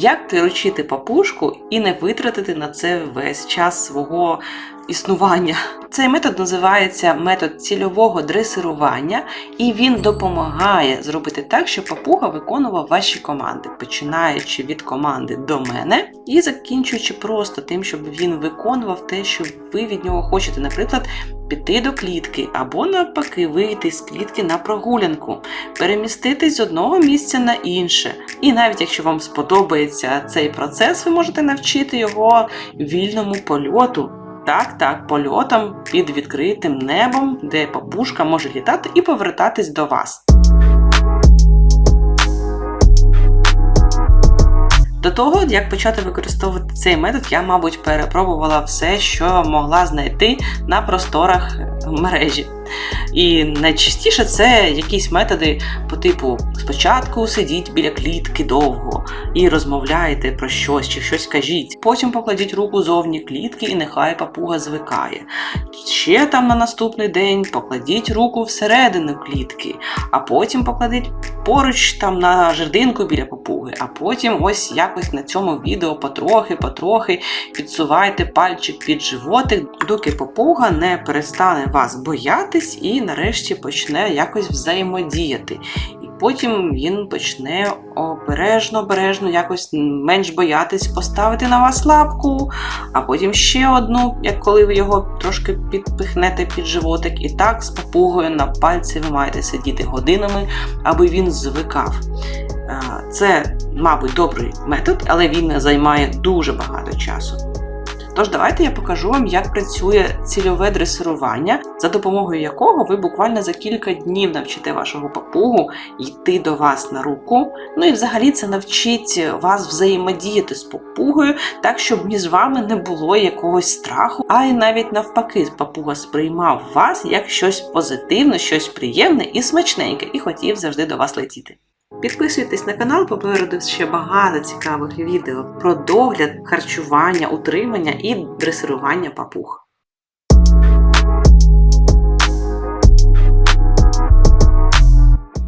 Як приручити папушку і не витратити на це весь час свого існування? Цей метод називається метод цільового дресирування, і він допомагає зробити так, щоб папуга виконував ваші команди, починаючи від команди до мене і закінчуючи просто тим, щоб він виконував те, що ви від нього хочете. Наприклад, піти до клітки або навпаки вийти з клітки на прогулянку, переміститись з одного місця на інше. І навіть якщо вам сподобається цей процес, ви можете навчити його вільному польоту. Так, так, польотом під відкритим небом, де папушка може літати і повертатись до вас. До того, як почати використовувати цей метод, я, мабуть, перепробувала все, що могла знайти на просторах мережі. І найчастіше це якісь методи по типу: спочатку сидіть біля клітки довго і розмовляєте про щось чи щось кажіть. Потім покладіть руку зовні клітки і нехай папуга звикає. Ще там на наступний день покладіть руку всередину клітки, а потім покладіть поруч там на жердинку біля папуги, а потім ось якось на цьому відео потрохи-потрохи підсувайте пальчик під животик, доки папуга не перестане вас боятись і нарешті почне якось взаємодіяти. І потім він почне обережно, обережно якось менш боятись поставити на вас лапку, а потім ще одну, як коли ви його трошки підпихнете під животик. І так з папугою на пальці ви маєте сидіти годинами, аби він звикав. Це, мабуть, добрий метод, але він займає дуже багато часу. Тож давайте я покажу вам, як працює цільове дресирування, за допомогою якого ви буквально за кілька днів навчите вашого папугу йти до вас на руку. Ну і взагалі це навчить вас взаємодіяти з папугою, так щоб між вами не було якогось страху, а й навіть навпаки, папуга сприймав вас як щось позитивне, щось приємне і смачненьке, і хотів завжди до вас летіти. Підписуйтесь на канал, попереду ще багато цікавих відео про догляд, харчування, утримання і дресирування папуг.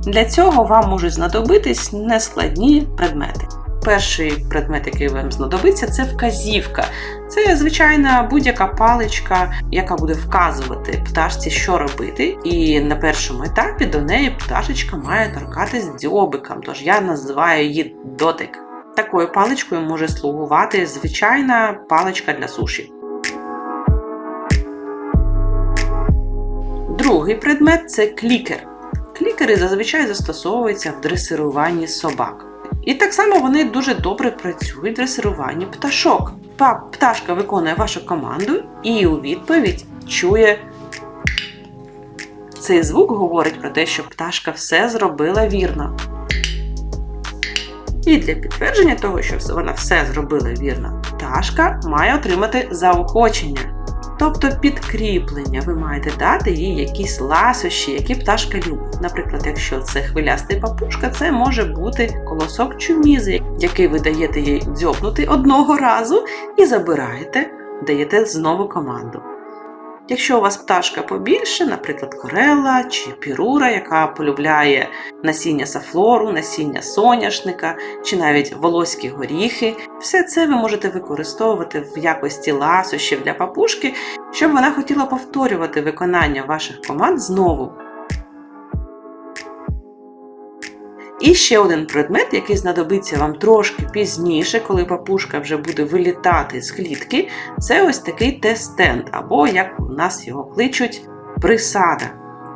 Для цього вам можуть знадобитись нескладні предмети. Перший предмет, який вам знадобиться, це вказівка. Це звичайна будь-яка паличка, яка буде вказувати пташці, що робити. І на першому етапі до неї пташечка має торкатись дзьобиком, тож я називаю її дотик. Такою паличкою може слугувати звичайна паличка для суші. Другий предмет це клікер. Клікери зазвичай застосовуються в дресируванні собак. І так само вони дуже добре працюють в дресируванні пташок. Пташка виконує вашу команду і у відповідь чує. Цей звук говорить про те, що пташка все зробила вірно. І для підтвердження того, що вона все зробила вірно, пташка має отримати заохочення. Тобто підкріплення, ви маєте дати їй якісь ласощі, які пташка любить. Наприклад, якщо це хвилястий папушка, це може бути колосок чумізи, який ви даєте їй дзьобнути одного разу і забираєте, даєте знову команду. Якщо у вас пташка побільше, наприклад, корела чи пірура, яка полюбляє насіння сафлору, насіння соняшника чи навіть волоські горіхи, все це ви можете використовувати в якості ласощів для папушки, щоб вона хотіла повторювати виконання ваших команд знову. І ще один предмет, який знадобиться вам трошки пізніше, коли папушка вже буде вилітати з клітки, це ось такий тест-стенд, або, як у нас його кличуть, присада.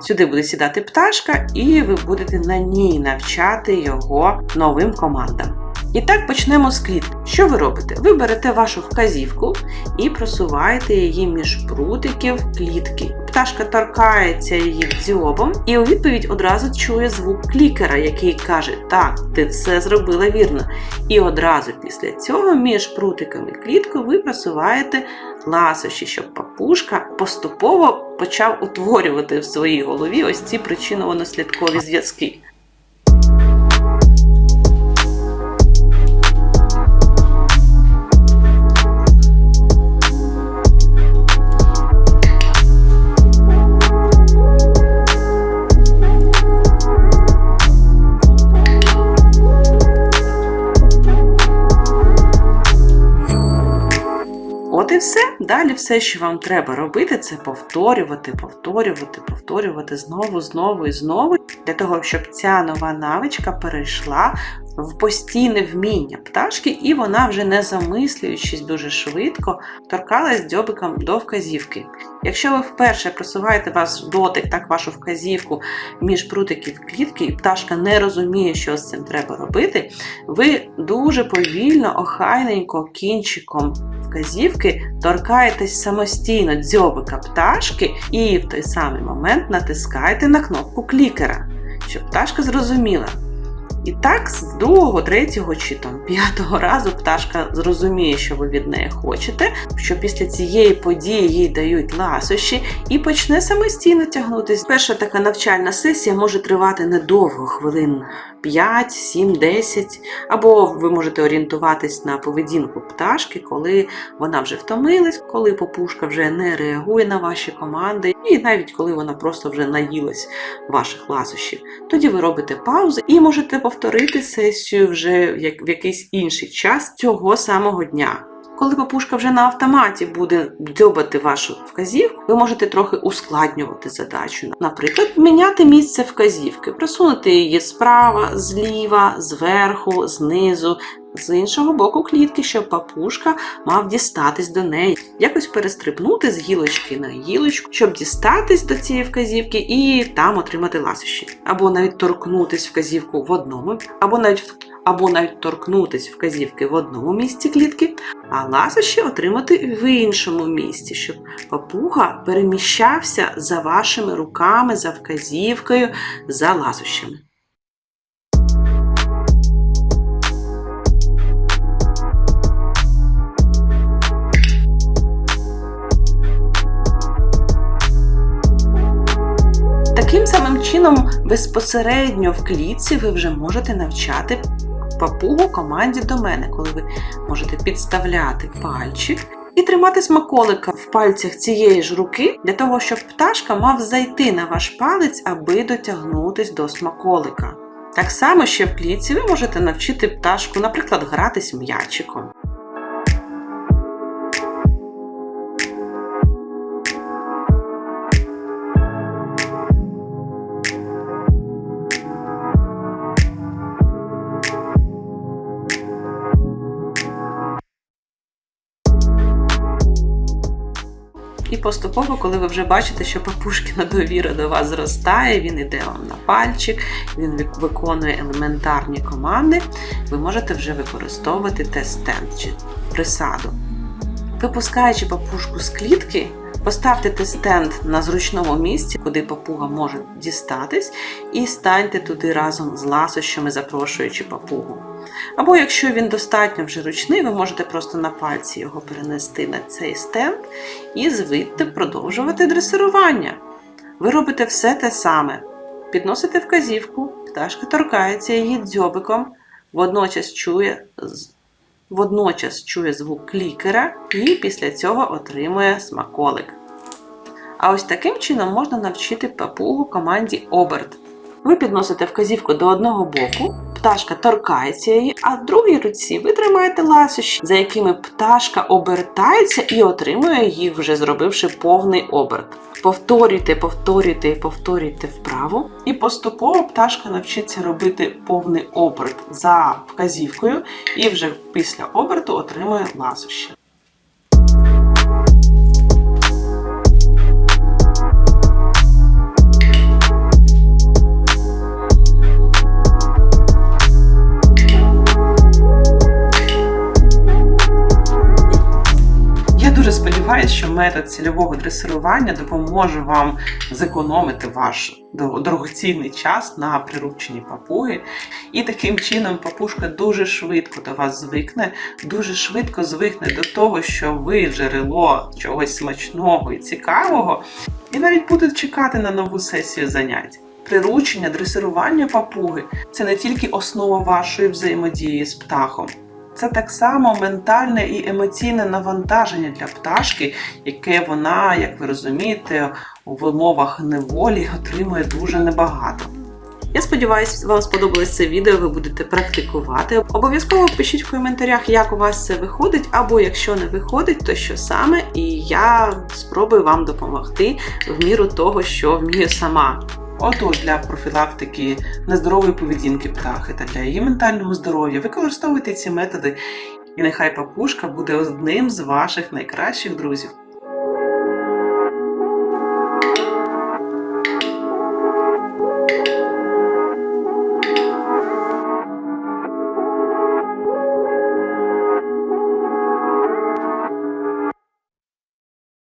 Сюди буде сідати пташка, і ви будете на ній навчати його новим командам. І так почнемо з клітки. Що ви робите? Ви берете вашу вказівку і просуваєте її між прутиків клітки. Пташка торкається її дзьобом, і у відповідь одразу чує звук клікера, який каже: Так, ти все зробила вірно. І одразу після цього між прутиками клітку ви просуваєте ласощі, щоб папушка поступово почав утворювати в своїй голові ось ці причинно-наслідкові зв'язки. Все. Далі все, що вам треба робити, це повторювати, повторювати, повторювати знову, знову і знову, для того, щоб ця нова навичка перейшла в постійне вміння пташки, і вона вже не замислюючись дуже швидко, торкалась дзьобиком до вказівки. Якщо ви вперше просуваєте ваш дотик, так вашу вказівку між прутиків клітки, і пташка не розуміє, що з цим треба робити, ви дуже повільно, охайненько кінчиком вказівки торкаєтесь самостійно дзьобика пташки і в той самий момент натискаєте на кнопку клікера, щоб пташка зрозуміла. І так з другого, третього чи там п'ятого разу пташка зрозуміє, що ви від неї хочете, що після цієї події їй дають ласощі і почне самостійно тягнутися. Перша така навчальна сесія може тривати недовго, хвилин 5, 7, 10, або ви можете орієнтуватись на поведінку пташки, коли вона вже втомилась, коли попушка вже не реагує на ваші команди, і навіть коли вона просто вже наїлась ваших ласощів. Тоді ви робите паузи і можете повторити сесію вже в якийсь інший час цього самого дня. Коли папушка вже на автоматі буде дзьобати вашу вказівку, ви можете трохи ускладнювати задачу. Наприклад, міняти місце вказівки, просунути її справа, зліва, зверху, знизу, з іншого боку клітки, щоб папушка мав дістатись до неї, якось перестрибнути з гілочки на гілочку, щоб дістатись до цієї вказівки і там отримати ласощі. Або навіть торкнутись вказівку в одному, або навіть або навіть торкнутись вказівки в одному місці клітки, а ласощі отримати в іншому місці, щоб папуга переміщався за вашими руками, за вказівкою, за ласощами. Таким самим чином, безпосередньо в клітці ви вже можете навчати папугу команді до мене, коли ви можете підставляти пальчик і тримати смаколика в пальцях цієї ж руки для того, щоб пташка мав зайти на ваш палець, аби дотягнутись до смаколика. Так само ще в клітці ви можете навчити пташку, наприклад, гратись м'ячиком. Поступово, коли ви вже бачите, що папушкіна довіра до вас зростає, він іде вам на пальчик, він виконує елементарні команди, ви можете вже використовувати тест-стенд чи присаду. Випускаючи папушку з клітки, поставте тест-стенд на зручному місці, куди папуга може дістатись, і станьте туди разом з ласощами, запрошуючи папугу. Або якщо він достатньо вже ручний, ви можете просто на пальці його перенести на цей стенд і звідти продовжувати дресирування. Ви робите все те саме. Підносите вказівку, пташка торкається її дзьобиком, водночас чує, водночас чує звук клікера і після цього отримує смаколик. А ось таким чином можна навчити папугу команді оберт. Ви підносите вказівку до одного боку, пташка торкається її, а в другій руці ви тримаєте ласощі, за якими пташка обертається і отримує їх, вже зробивши повний оберт. Повторюйте, повторюйте і повторюйте вправо, і поступово пташка навчиться робити повний оберт за вказівкою, і вже після оберту отримує ласощі. Дуже сподіваюся, що метод цільового дресирування допоможе вам зекономити ваш дорогоцінний час на прирученні папуги. І таким чином папушка дуже швидко до вас звикне, дуже швидко звикне до того, що ви джерело чогось смачного і цікавого, і навіть буде чекати на нову сесію занять. Приручення, дресирування папуги це не тільки основа вашої взаємодії з птахом. Це так само ментальне і емоційне навантаження для пташки, яке вона, як ви розумієте, у умовах неволі отримує дуже небагато. Я сподіваюся, вам сподобалось це відео, ви будете практикувати. Обов'язково пишіть в коментарях, як у вас це виходить, або якщо не виходить, то що саме, і я спробую вам допомогти в міру того, що вмію сама. Отож, для профілактики нездорової поведінки птахи та для її ментального здоров'я використовуйте ці методи, і нехай папушка буде одним з ваших найкращих друзів.